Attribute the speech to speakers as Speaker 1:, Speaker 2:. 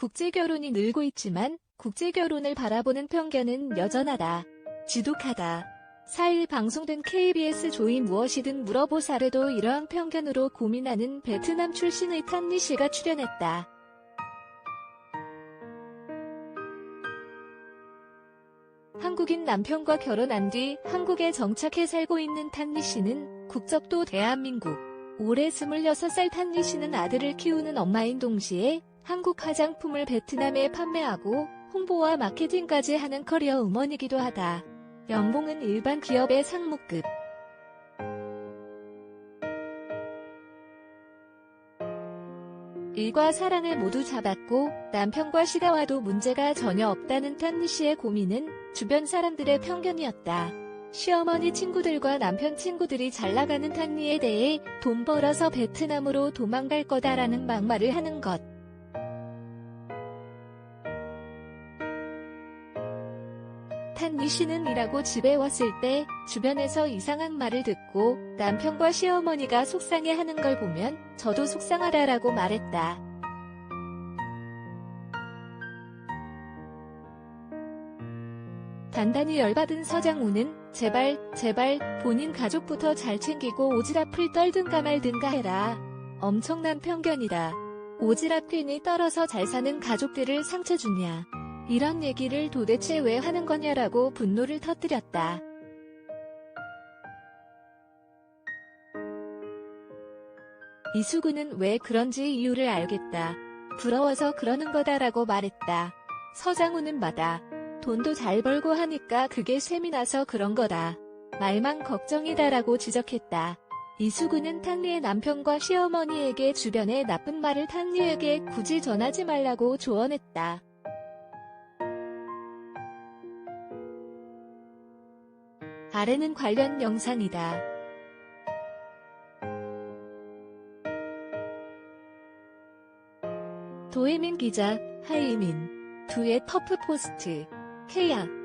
Speaker 1: 국제결혼이 늘고 있지만 국제결혼을 바라보는 편견은 여전하다. 지독하다. 4일 방송된 KBS 조이 무엇이든 물어보사에도 이러한 편견으로 고민하는 베트남 출신의 탄리 씨가 출연했다. 한국인 남편과 결혼한 뒤 한국에 정착해 살고 있는 탄리 씨는 국적도 대한민국. 올해 26살 탄리 씨는 아들을 키우는 엄마인 동시에 한국 화장품을 베트남에 판매하고 홍보와 마케팅까지 하는 커리어 우먼이기도 하다. 연봉은 일반 기업의 상무급. 일과 사랑을 모두 잡았고 남편과 시가와도 문제가 전혀 없다는 탄니 씨의 고민은 주변 사람들의 편견이었다. 시어머니 친구들과 남편 친구들이 잘 나가는 탄니에 대해 돈 벌어서 베트남으로 도망갈 거다라는 막말을 하는 것. 탄니 씨는 일하고 집에 왔을 때 주변에서 이상한 말을 듣고 남편과 시어머니가 속상해하는 걸 보면 저도 속상하다라고 말했다. 단단히 열받은 서장훈은 제발 제발 본인 가족부터 잘 챙기고 오지랖을 떨든가 말든가 해라. 엄청난 편견이다. 오지랖 괜히 떨어서 잘 사는 가족들을 상처 주냐. 이런 얘기를 도대체 왜 하는 거냐라고 분노를 터뜨렸다. 이수근은 왜 그런지 이유를 알겠다. 부러워서 그러는 거다라고 말했다. 서장훈은 맞아. 돈도 잘 벌고 하니까 그게 셈이 나서 그런 거다. 말만 걱정이다라고 지적했다. 이수근은 탄리의 남편과 시어머니에게 주변에 나쁜 말을 탄리에게 굳이 전하지 말라고 조언했다. 아래는 관련 영상이다. 도혜민 기자, 하이민. 두의 터프 포스트. 케야.